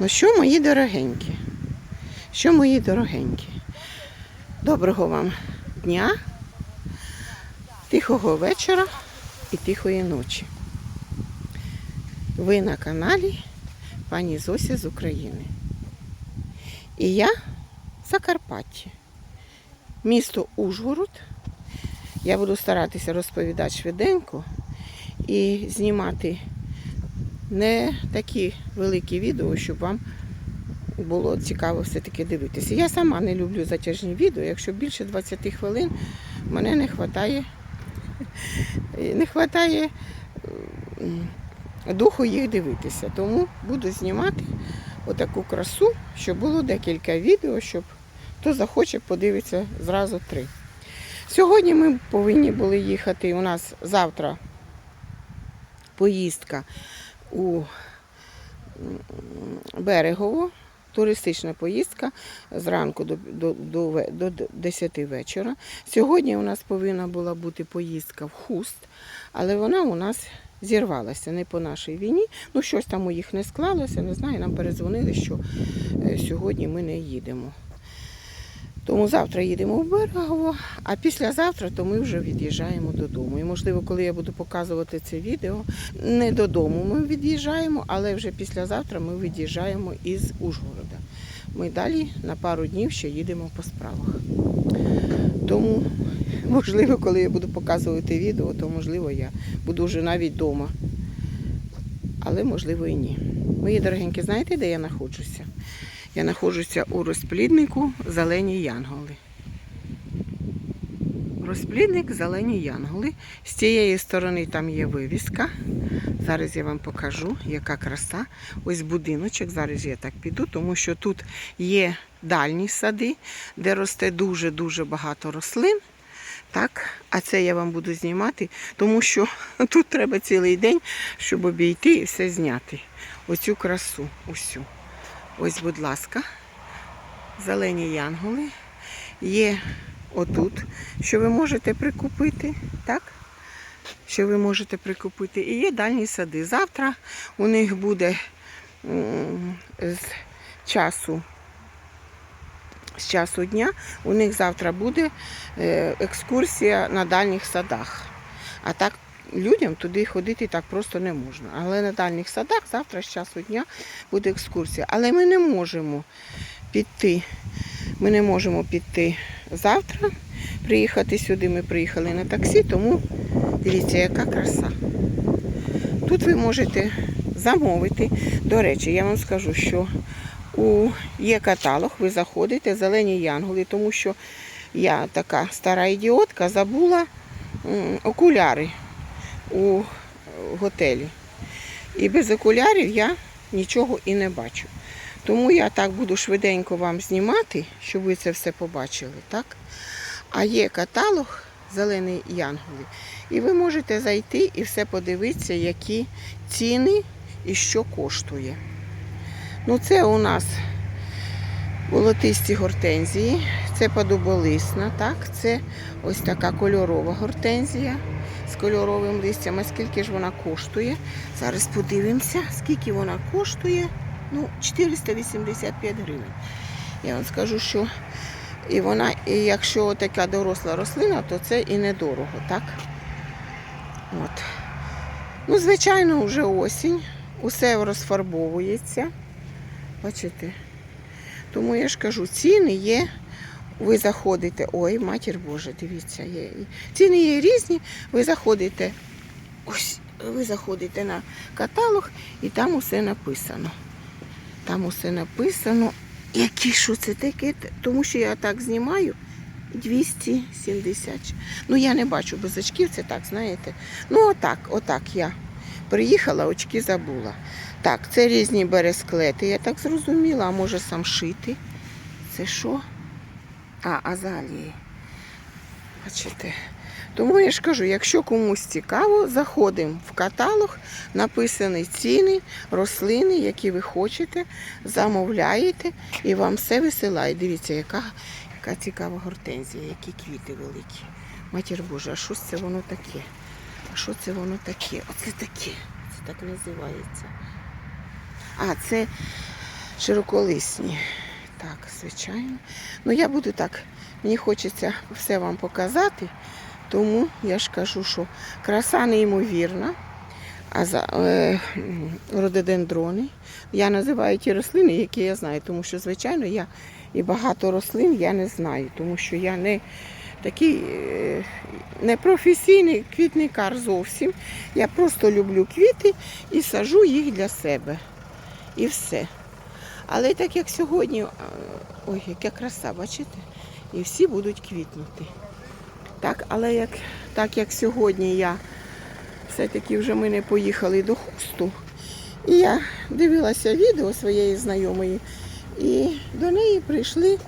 Ну що, мої дорогенькі? Що, мої дорогенькі? Доброго вам дня, тихого вечора і тихої ночі. Ви на каналі пані Зося з України. І я в Закарпатті. Місто Ужгород. Я буду старатися розповідати швиденько і знімати не такі великі відео, щоб вам було цікаво все-таки дивитися. Я сама не люблю затяжні відео. Якщо більше 20 хвилин, мене не вистачає, не вистачає духу їх дивитися. Тому буду знімати отаку красу, щоб було декілька відео, щоб хто захоче, подивиться зразу три. Сьогодні ми повинні були їхати. У нас завтра поїздка у Берегово, туристична поїздка зранку до, до, до, до 10 вечора. Сьогодні у нас повинна була бути поїздка в Хуст, але вона у нас зірвалася не по нашій війні. Ну, щось там у їх не склалося, не знаю, нам передзвонили, що е, сьогодні ми не їдемо. Тому завтра їдемо в Берегово, а післязавтра то ми вже від'їжджаємо додому. І можливо, коли я буду показувати це відео, не додому ми від'їжджаємо, але вже післязавтра ми від'їжджаємо із Ужгорода. Ми далі на пару днів ще їдемо по справах. Тому, можливо, коли я буду показувати відео, то можливо я буду вже навіть вдома. Але можливо і ні. Мої дорогенькі, знаєте, де я знаходжуся? Я знаходжуся у розпліднику Зелені Янголи. Розплідник Зелені Янголи. З цієї сторони там є вивіска. Зараз я вам покажу, яка краса. Ось будиночок. Зараз я так піду, тому що тут є дальні сади, де росте дуже-дуже багато рослин. Так, а це я вам буду знімати, тому що тут треба цілий день, щоб обійти і все зняти. Оцю красу, усю. Ось, будь ласка, зелені янголи. Є отут, що ви можете прикупити, так? Що ви можете прикупити. І є дальні сади. Завтра у них буде з часу. З часу дня у них завтра буде е, екскурсія на дальніх садах. А так людям туди ходити так просто не можна. Але на дальніх садах завтра з часу дня буде екскурсія. Але ми не можемо піти. Ми не можемо піти завтра. Приїхати сюди. Ми приїхали на таксі, тому дивіться, яка краса. Тут ви можете замовити. До речі, я вам скажу, що у є каталог, ви заходите, зелені янголи, тому що я така стара ідіотка, забула окуляри у готелі. І без окулярів я нічого і не бачу. Тому я так буду швиденько вам знімати, щоб ви це все побачили. так? А є каталог Зелені Янголи. І ви можете зайти і все подивитися, які ціни і що коштує. Ну, це у нас волотисті гортензії, це подоболисна, так? Це ось така кольорова гортензія з кольоровим листям. А скільки ж вона коштує? Зараз подивимося, скільки вона коштує. Ну, 485 гривень. Я вам скажу, що і вона, і якщо така доросла рослина, то це і недорого, так? От. Ну, звичайно, вже осінь, усе розфарбовується. Бачите? Тому я ж кажу, ціни є. Ви заходите, ой, матір Божа, дивіться, є. Ціни є різні. Ви заходите, ось, ви заходите на каталог і там усе написано. Там усе написано. Які що це таке? Тому що я так знімаю 270. Ну я не бачу без очків, це так, знаєте. Ну отак, отак я приїхала, очки забула. Так, це різні бересклети, я так зрозуміла, а може сам шити. Це що? А, азалії. Бачите. Тому я ж кажу, якщо комусь цікаво, заходимо в каталог, написані ціни, рослини, які ви хочете, замовляєте і вам все висилає. Дивіться, яка, яка цікава гортензія, які квіти великі. Матір Божа, а що це воно таке? А що це воно таке? Оце таке. Це так називається. А, це широколисні. Так, звичайно. Ну, я буду так, мені хочеться все вам показати, тому я ж кажу, що краса неймовірна. А за е, рододендрони. Я називаю ті рослини, які я знаю, тому що, звичайно, я і багато рослин я не знаю, тому що я не такий е, не професійний квітникар зовсім. Я просто люблю квіти і сажу їх для себе. І все. Але так як сьогодні, ой, яка краса, бачите? І всі будуть квітнути. Так, але як, так як сьогодні я все-таки вже ми не поїхали до хусту, і я дивилася відео своєї знайомої, і до неї прийшли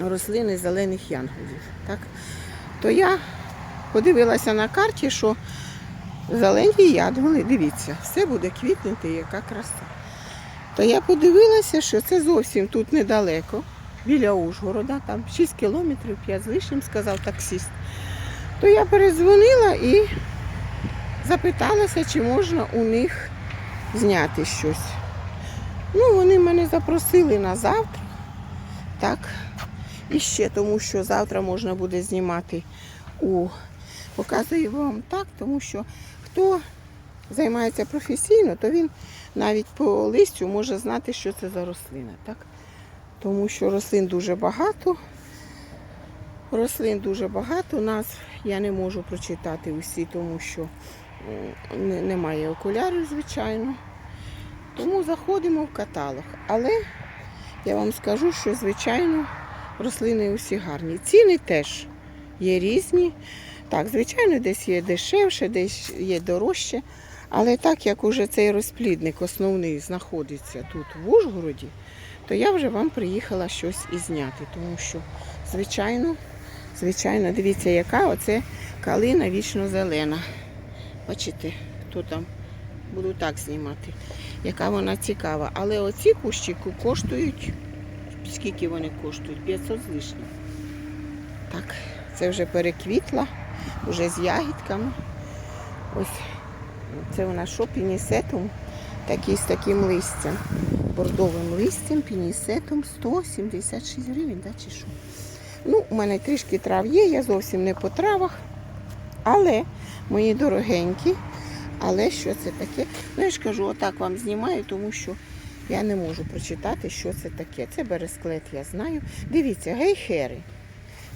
рослини зелених янголів. Так? То я подивилася на карті, що зелені янголи, дивіться, все буде квітнути, яка краса. То я подивилася, що це зовсім тут недалеко, біля Ужгорода, там 6 кілометрів, 5 з лишнім, сказав таксист. То я перезвонила і запиталася, чи можна у них зняти щось. Ну, вони мене запросили на завтра. Так. І ще тому, що завтра можна буде знімати у показую вам так, тому що хто займається професійно, то він навіть по листю може знати, що це за рослина. Так? Тому що рослин дуже багато. Рослин дуже багато, назв я не можу прочитати усі, тому що немає окулярів, звичайно. Тому заходимо в каталог. Але я вам скажу, що, звичайно, рослини усі гарні. Ціни теж є різні. Так, звичайно, десь є дешевше, десь є дорожче. Але так як уже цей розплідник основний знаходиться тут в Ужгороді, то я вже вам приїхала щось і зняти, тому що, звичайно, звичайно, дивіться, яка оце калина вічно зелена. Бачите, хто там буду так знімати, яка вона цікава. Але оці кущі коштують, скільки вони коштують? 500 з лишнім. Так, це вже переквітла, вже з ягідками. Ось це у нас що, пінісетум, такий з таким листям, бордовим листям, пінісетум 176 гривень, да, чи що? Ну, у мене трішки трав є, я зовсім не по травах. Але, мої дорогенькі, але що це таке? Ну, я ж кажу, отак вам знімаю, тому що я не можу прочитати, що це таке. Це бересклет, я знаю. Дивіться, гейхери.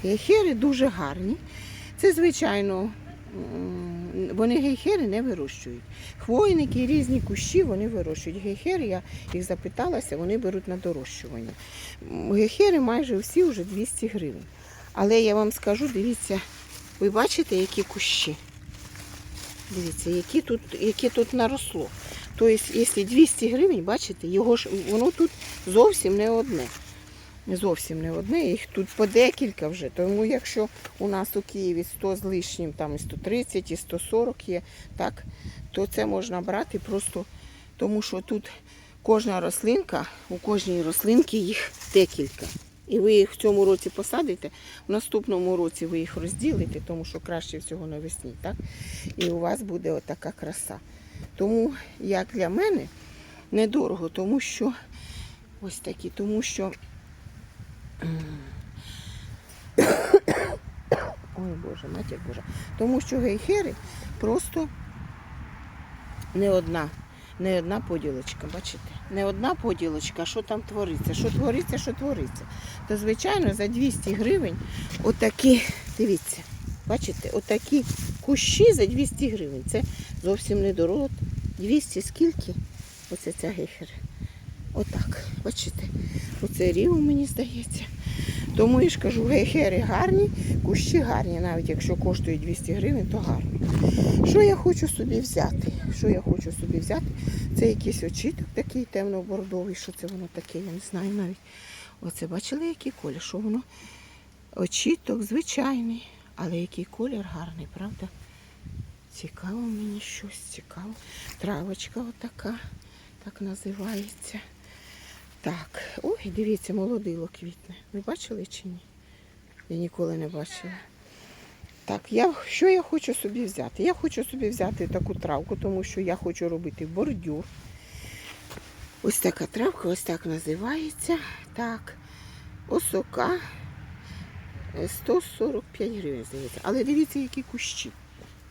Гейхери дуже гарні. Це, звичайно, вони гейхери не вирощують. Хвойники, різні кущі вони вирощують. Гейхери, я їх запиталася, вони беруть на дорощування. Гейхери майже всі вже 200 гривень. Але я вам скажу, дивіться, ви бачите, які кущі? Дивіться, які тут, які тут наросло. Тобто, якщо 200 гривень, бачите, його ж воно тут зовсім не одне. Зовсім не одне, їх тут по декілька вже. Тому якщо у нас у Києві 100 з лишнім, там і 130, і 140 є, так, то це можна брати просто тому, що тут кожна рослинка, у кожній рослинки їх декілька. І ви їх в цьому році посадите, в наступному році ви їх розділите, тому що краще всього навесні, так? І у вас буде отака краса. Тому, як для мене, недорого, тому що ось такі, тому що. Ой Боже, матір Божа. Тому що гейхери просто не одна. Не одна поділочка, бачите? Не одна поділочка, що там твориться, що твориться, що твориться. То, звичайно, за 200 гривень отакі, дивіться, бачите, отакі кущі за 200 гривень. Це зовсім недорого. 200 скільки? Оце ця гейхер. Отак, бачите? Оце рівно, мені здається. Тому я ж кажу, гейхери гарні, кущі гарні, навіть якщо коштують 200 гривень, то гарно. Що я хочу собі взяти? Що я хочу собі взяти? Це якийсь очіток такий темно-бордовий. Що це воно таке? Я не знаю навіть. Оце бачили, який колір? Що воно? Очіток звичайний, але який колір гарний, правда? Цікаво мені щось, цікаво. Травочка отака, так називається. Так, ой, дивіться, молодило квітне. Ви бачили чи ні? Я ніколи не бачила. Так, я, що я хочу собі взяти? Я хочу собі взяти таку травку, тому що я хочу робити бордюр. Ось така травка, ось так називається. Так, осока. Е, 145 гривень, здається. Але дивіться, які кущі.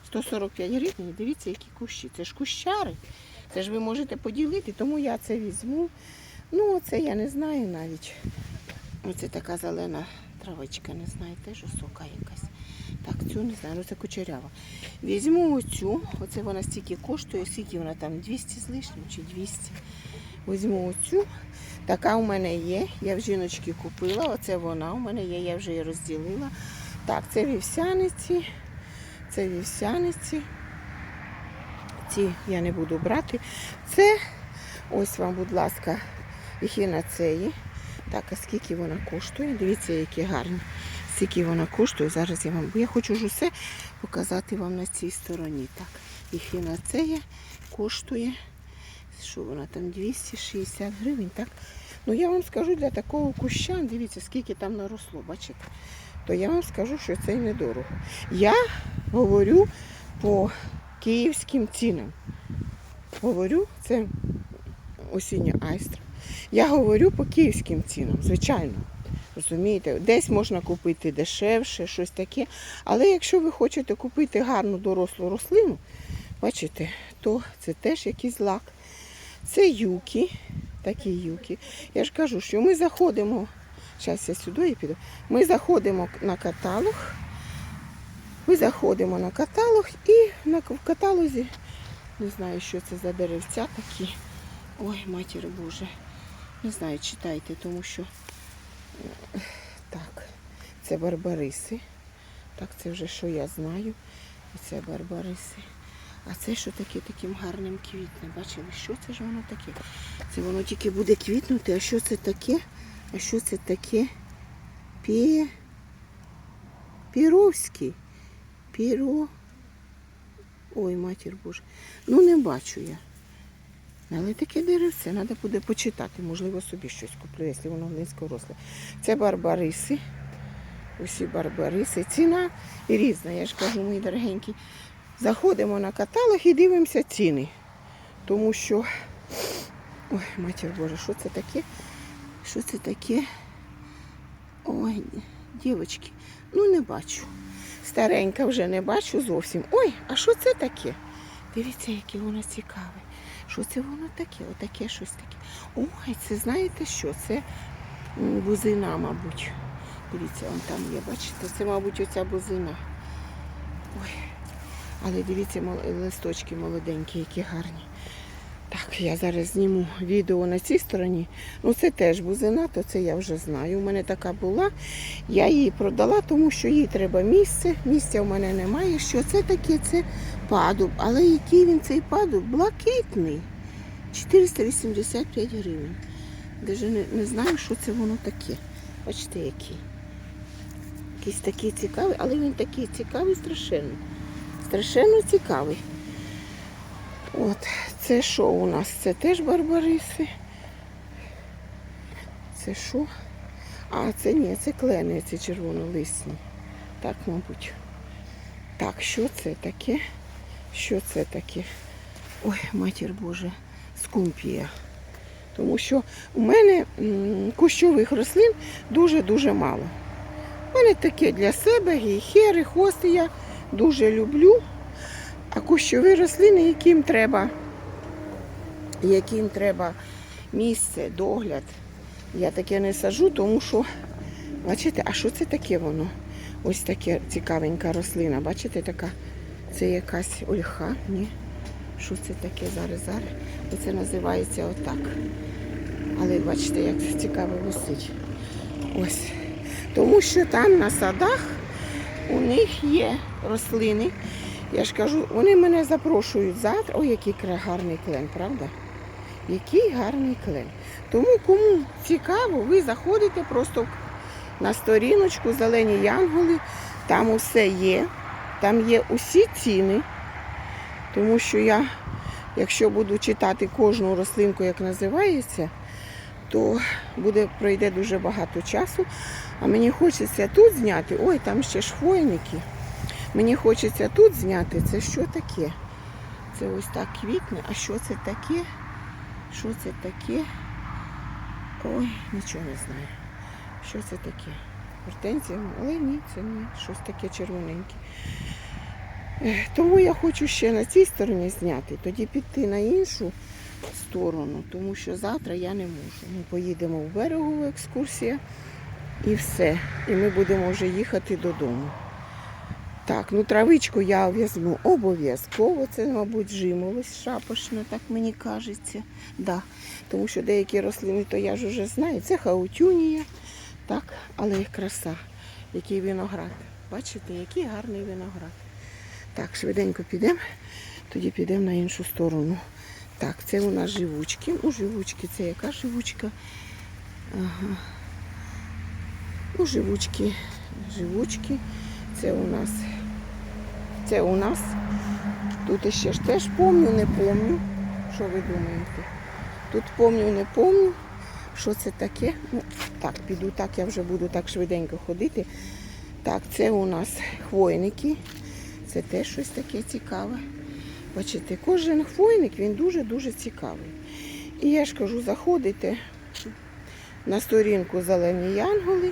145 гривень, дивіться, які кущі. Це ж кущари. Це ж ви можете поділити, тому я це візьму. Ну, оце я не знаю навіть. Оце така зелена травичка, не знаю, теж осока якась. Так, цю не знаю, ну це кучерява. Візьму оцю, оце вона стільки коштує, скільки вона там 200 з лишнім чи 200. Візьму оцю. Така у мене є. Я в жіночки купила. Оце вона у мене є, я вже її розділила. Так, це вівсяниці. Це вівсяниці. Ці я не буду брати. Це ось вам, будь ласка, ехінацеї. Так, а скільки вона коштує? Дивіться, які гарні. Скільки вона коштує. Зараз я вам. Бо я хочу ж усе показати вам на цій стороні. Так, ехінацея коштує. Що вона там 260 гривень, так? Ну я вам скажу для такого куща, дивіться, скільки там наросло, бачите? То я вам скажу, що це недорого. Я говорю по київським цінам. Говорю, це осіння айстра. Я говорю по київським цінам, звичайно. Розумієте, десь можна купити дешевше, щось таке. Але якщо ви хочете купити гарну дорослу рослину, бачите, то це теж якийсь лак. Це юки, такі юки. Я ж кажу, що ми заходимо, зараз я сюди і піду. Ми заходимо на каталог. Ми заходимо на каталог і в каталозі, не знаю, що це за деревця такі. Ой, матір Боже. Не знаю, читайте, тому що е, так, це барбариси. Так, це вже що я знаю. І це барбариси. А це що таке таким гарним квітне? Бачили, що це ж воно таке? Це воно тільки буде квітнути, а що це таке? А що це таке? Пє... Піровський. Піро. Ой, матір Боже. Ну не бачу я. Але таке деревце, треба буде почитати. Можливо, собі щось куплю, якщо воно низько росле. Це барбариси. Усі барбариси. Ціна різна, я ж кажу, мої дорогенькі. Заходимо на каталог і дивимося ціни. Тому що. Ой, матір Боже, що це таке? Що це таке? Ой, дівчатки, ну не бачу. Старенька вже не бачу зовсім. Ой, а що це таке? Дивіться, яке воно цікаве. Що це воно таке? Отаке щось таке. Ой, це знаєте що? Це бузина, мабуть. Дивіться, вон там є, бачите, це, мабуть, оця бузина. Ой. Але дивіться, листочки молоденькі, які гарні. Так, я зараз зніму відео на цій стороні. Ну, це теж бузина, то це я вже знаю. У мене така була. Я її продала, тому що їй треба місце. Місця в мене немає. Що це таке? Це падуб. Але який він цей падуб? Блакитний. 485 гривень. Даже не, не знаю, що це воно таке. Бачите, який. Якийсь такий цікавий, але він такий цікавий страшенно. Страшенно цікавий. От, це що у нас? Це теж барбариси. Це що? А, це ні, це клени, ці червонолисні. Так, мабуть. Так, що це таке? Що це таке? Ой, матір Боже, скумпія. Тому що у мене кущових рослин дуже-дуже мало. У мене таке для себе, гейхери, хости я дуже люблю. А кущові рослини, яким треба, яким треба місце, догляд, я таке не сажу, тому що, бачите, а що це таке воно? Ось таке цікавенька рослина. Бачите, така, це якась ольха, ні? Що це таке зараз? Зараз. Оце називається отак. Але бачите, як цікаво висить. Ось. Тому що там на садах у них є рослини. Я ж кажу, вони мене запрошують завтра. Ой, який гарний клен, правда? Який гарний клен. Тому кому цікаво, ви заходите просто на сторіночку Зелені Янголи, там усе є. Там є усі ціни. Тому що я, якщо буду читати кожну рослинку, як називається, то буде, пройде дуже багато часу. А мені хочеться тут зняти. Ой, там ще ж хвойники. Мені хочеться тут зняти. Це що таке? Це ось так квітне. А що це таке? Що це таке? Ой, нічого не знаю. Що це таке? Гортензія, але ні, це не щось таке червоненьке. Тому я хочу ще на цій стороні зняти, тоді піти на іншу сторону, тому що завтра я не можу. Ми поїдемо в берегову екскурсію і все. І ми будемо вже їхати додому. Так, ну травичку я візьму обов'язково. Це, мабуть, жимолость шапошна, так мені кажеться. Да. Тому що деякі рослини, то я ж вже знаю. Це хаутюнія, так, але їх краса. Який виноград. Бачите, який гарний виноград. Так, швиденько підемо, тоді підемо на іншу сторону. Так, це у нас живучки. Ну, живучки, це яка живучка? Ага. Ну, живучки, живучки. Це у нас. Це у нас. Тут ще ж теж помню, не помню. Що ви думаєте? Тут помню, не помню. Що це таке? Ну, так, піду так, я вже буду так швиденько ходити. Так, це у нас хвойники. Це теж щось таке цікаве. Бачите, кожен хвойник він дуже-дуже цікавий. І я ж кажу, заходите на сторінку Зелені Янголи,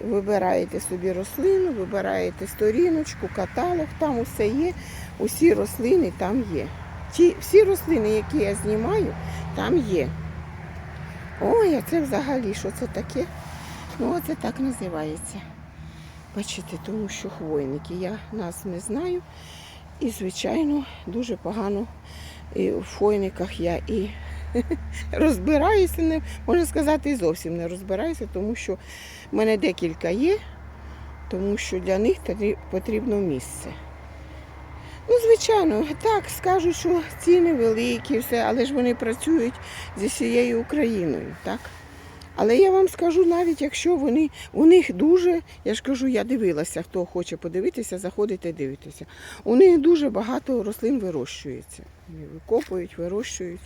вибираєте собі рослину, вибираєте сторіночку, каталог, там усе є. Усі рослини там є. Ті, всі рослини, які я знімаю, там є. Ой, а це взагалі, що це таке? Ну, оце так називається. Бачите, тому що хвойники. Я нас не знаю. І, звичайно, дуже погано і в хвойниках я і розбираюся, не, можна сказати, і зовсім не розбираюся, тому що в мене декілька є, тому що для них потрібно місце. Ну, звичайно, так, скажуть, що ціни великі, все, але ж вони працюють зі всією Україною, так? Але я вам скажу, навіть якщо вони у них дуже, я ж кажу, я дивилася, хто хоче подивитися, заходите дивитися. У них дуже багато рослин вирощується. Викопують, вирощують.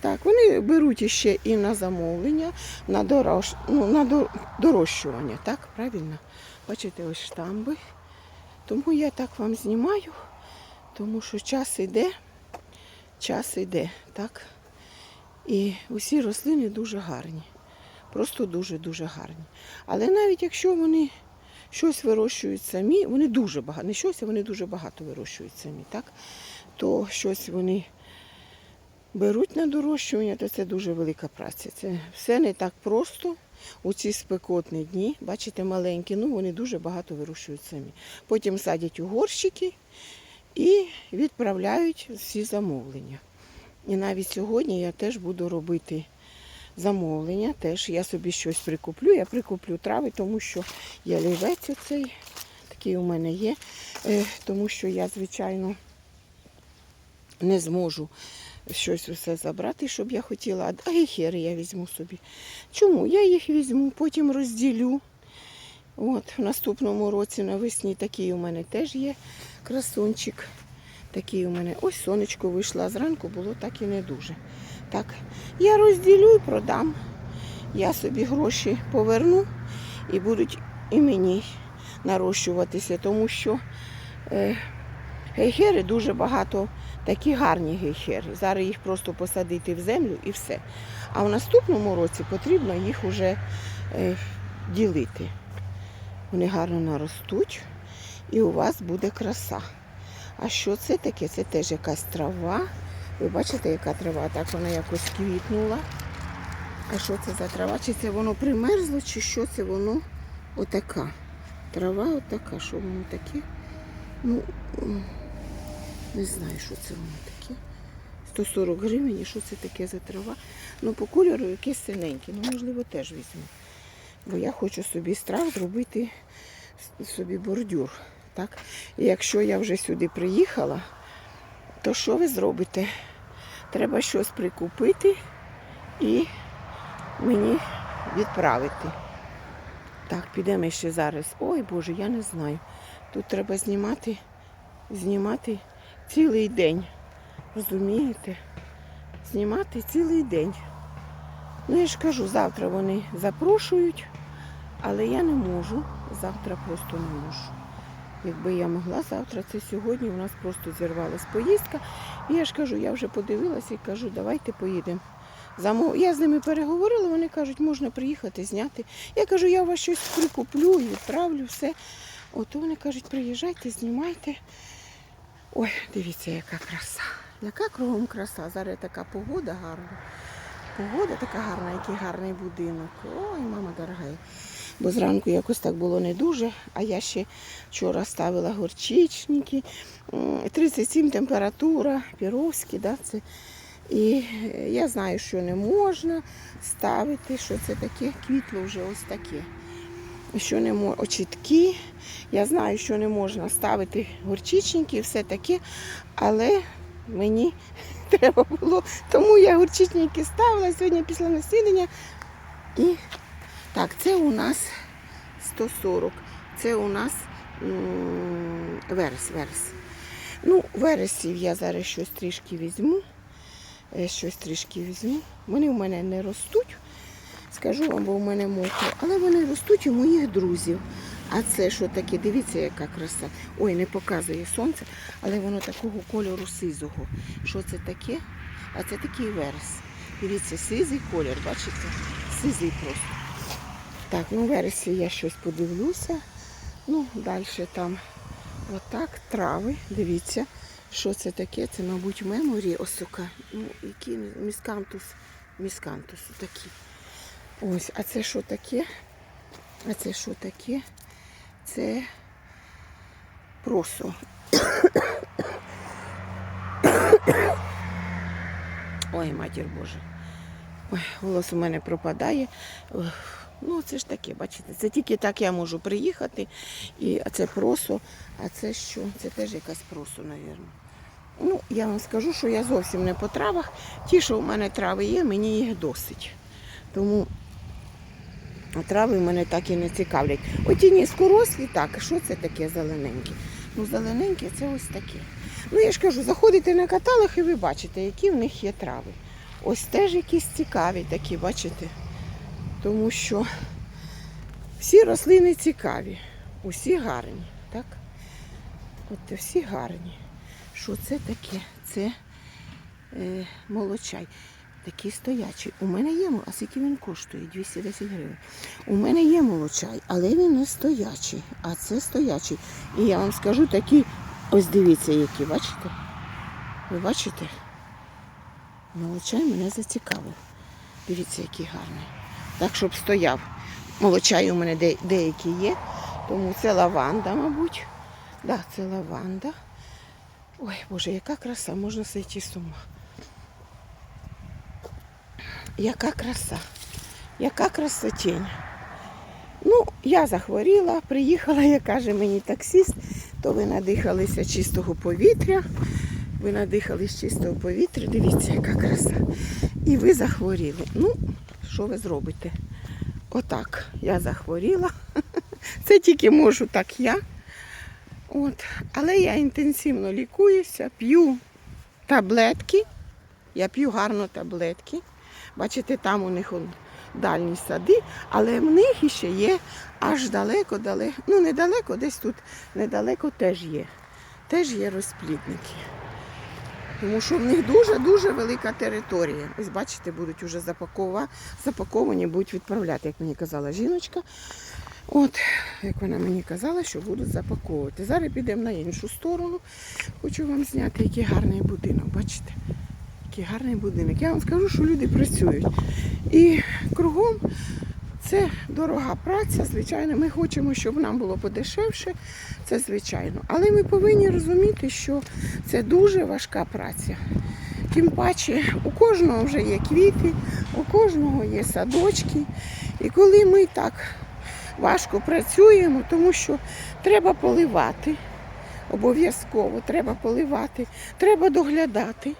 Так, вони беруть іще і на замовлення, на, дорож... ну, на дорощування, так, правильно? Бачите, ось штамби. Тому я так вам знімаю, тому що час іде, час іде, так? І усі рослини дуже гарні. Просто дуже-дуже гарні. Але навіть якщо вони щось вирощують самі, вони дуже багато, не щось, а вони дуже багато вирощують самі, так? то щось вони беруть на дорощування, то це дуже велика праця. Це все не так просто. У ці спекотні дні, бачите, маленькі, ну вони дуже багато вирощують самі. Потім садять у горщики і відправляють всі замовлення. І навіть сьогодні я теж буду робити замовлення. Теж я собі щось прикуплю. Я прикуплю трави, тому що є лівець оцей, такий у мене є. Е, тому що я, звичайно, не зможу щось усе забрати, щоб я хотіла. А гехери я візьму собі. Чому? Я їх візьму, потім розділю. От, в наступному році навесні такий у мене теж є красунчик. Такий у мене. Ось сонечко вийшло, зранку було так і не дуже. Так, я розділю і продам. Я собі гроші поверну і будуть і мені нарощуватися, тому що е, гейхери дуже багато, такі гарні гейхери. Зараз їх просто посадити в землю і все. А в наступному році потрібно їх вже е, ділити. Вони гарно наростуть і у вас буде краса. А що це таке? Це теж якась трава. Ви бачите, яка трава? Так вона якось квітнула. А що це за трава? Чи це воно примерзло, чи що це воно отака? Трава отака, що воно таке? Ну, не знаю, що це воно таке. 140 гривень, і що це таке за трава? Ну, по кольору якесь синеньке, ну, можливо, теж візьму. Бо я хочу собі з трав зробити собі бордюр. Так? І якщо я вже сюди приїхала, то що ви зробите? Треба щось прикупити і мені відправити. Так, підемо ще зараз. Ой Боже, я не знаю. Тут треба знімати, знімати цілий день. Розумієте? Знімати цілий день. Ну я ж кажу, завтра вони запрошують, але я не можу. Завтра просто не можу. Якби я могла, завтра це сьогодні у нас просто зірвалась поїздка. І я ж кажу, я вже подивилася і кажу, давайте поїдемо. Я з ними переговорила, вони кажуть, можна приїхати, зняти. Я кажу, я вас щось прикуплю і відправлю все. От вони кажуть, приїжджайте, знімайте. Ой, дивіться, яка краса. Яка кругом краса. Зараз така погода гарна. Погода така гарна, який гарний будинок. Ой, мама дорога. Бо зранку якось так було не дуже, а я ще вчора ставила горчичники. 37 температура, піровські, да, це. І е, я знаю, що не можна ставити, що це таке, квітло вже ось таке. Що не можна, очітки. Я знаю, що не можна ставити горчичники і все таке, але мені треба було. Тому я горчичники ставила сьогодні після насіння. І так, це у нас 140. Це у нас верес, верес. Ну, вересів я зараз щось трішки візьму. Е, Щось трішки візьму. Вони в мене не ростуть. Скажу вам, бо в мене мокро. Але вони ростуть у моїх друзів. А це що таке? Дивіться, яка краса. Ой, не показує сонце, але воно такого кольору сизого. Що це таке? А це такий верес. Дивіться, сизий колір, бачите? Сизий просто. Так, ну в вересі я щось подивлюся. Ну, далі там отак, трави, дивіться, що це таке. Це, мабуть, меморі осока. Ну, які міскантус, міскантус такі. Ось, а це що таке? А це що таке? Це просо. Ой, матір Боже. Ой, голос у мене пропадає. Ну, це ж таке, бачите, це тільки так я можу приїхати. І це просо, а це що? Це теж якась просо, мабуть. Ну, я вам скажу, що я зовсім не по травах. Ті, що у мене трави є, мені їх досить. Тому трави мене так і не цікавлять. Оті низькорослі, так, що це таке зелененьке? Ну, зелененьке це ось таке. Ну, я ж кажу, заходите на каталог і ви бачите, які в них є трави. Ось теж якісь цікаві такі, бачите? Тому що всі рослини цікаві, усі гарні, так? От всі гарні. Що це таке? Це е, молочай. Такий стоячий. У мене є, а скільки він коштує? 210 гривень. У мене є молочай, але він не стоячий, а це стоячий. І я вам скажу такі, ось дивіться, які, бачите? Ви бачите? Молочай мене зацікавив. Дивіться, який гарний. Так, щоб стояв. Молочай у мене де, деякі є, тому це лаванда, мабуть. Так, да, це лаванда. Ой, Боже, яка краса, можна сойти з ума. Яка краса, яка красотень. Ну, я захворіла, приїхала, як каже мені таксіст, то ви надихалися чистого повітря. Ви надихались чистого повітря, дивіться, яка краса. І ви захворіли. Ну, що ви зробите? Отак, я захворіла. Це тільки можу так я. От. Але я інтенсивно лікуюся, п'ю таблетки. Я п'ю гарно таблетки. Бачите, там у них дальні сади, але в них іще є аж далеко-далеко. Ну, недалеко, десь тут недалеко теж є. Теж є розплідники. Тому що в них дуже-дуже велика територія. Ось бачите, будуть вже запакова... запаковані, будуть відправляти, як мені казала жіночка. От, як вона мені казала, що будуть запаковувати. Зараз підемо на іншу сторону. Хочу вам зняти, який гарний будинок. Бачите? Який гарний будинок. Я вам скажу, що люди працюють. І кругом це дорога праця, звичайно. Ми хочемо, щоб нам було подешевше, це звичайно. Але ми повинні розуміти, що це дуже важка праця. Тим паче, у кожного вже є квіти, у кожного є садочки. І коли ми так важко працюємо, тому що треба поливати. Обов'язково треба поливати, треба доглядати.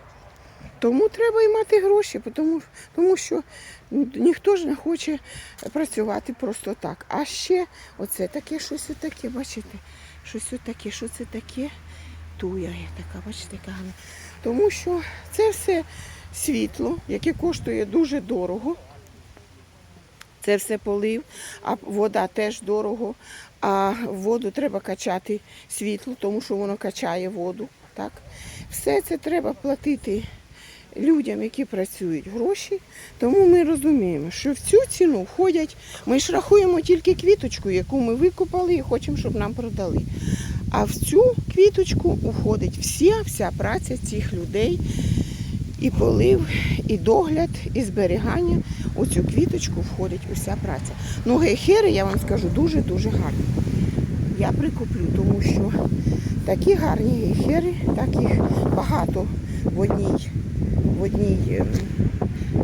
Тому треба і мати гроші, тому, тому що ніхто ж не хоче працювати просто так. А ще оце таке щось таке, бачите? Щось таке, що це таке? Туя така, бачите, яка. Тому що це все світло, яке коштує дуже дорого. Це все полив, а вода теж дорого. А воду треба качати світло, тому що воно качає воду. Так? Все це треба платити людям, які працюють гроші. Тому ми розуміємо, що в цю ціну входять, ми ж рахуємо тільки квіточку, яку ми викопали і хочемо, щоб нам продали. А в цю квіточку входить вся вся праця цих людей, і полив, і догляд, і зберігання. У цю квіточку входить уся праця. Ну, гейхери, я вам скажу, дуже-дуже гарні. Я прикуплю, тому що такі гарні гейхери, так їх багато в одній, в одній, ем,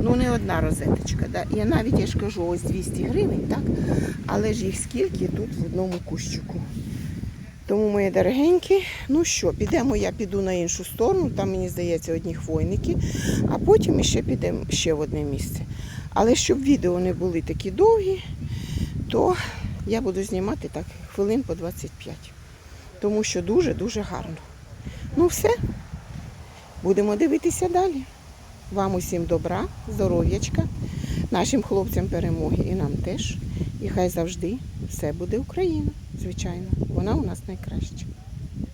ну не одна розеточка. Да? Я навіть я ж кажу, ось 200 гривень, так? Але ж їх скільки тут в одному кущику. Тому, мої дорогенькі, ну що, підемо, я піду на іншу сторону, там мені здається одні хвойники, а потім ще підемо ще в одне місце. Але щоб відео не були такі довгі, то я буду знімати так хвилин по 25. Тому що дуже-дуже гарно. Ну все, будемо дивитися далі. Вам усім добра, здоров'ячка, нашим хлопцям перемоги і нам теж. І хай завжди все буде Україна, звичайно. Вона у нас найкраща.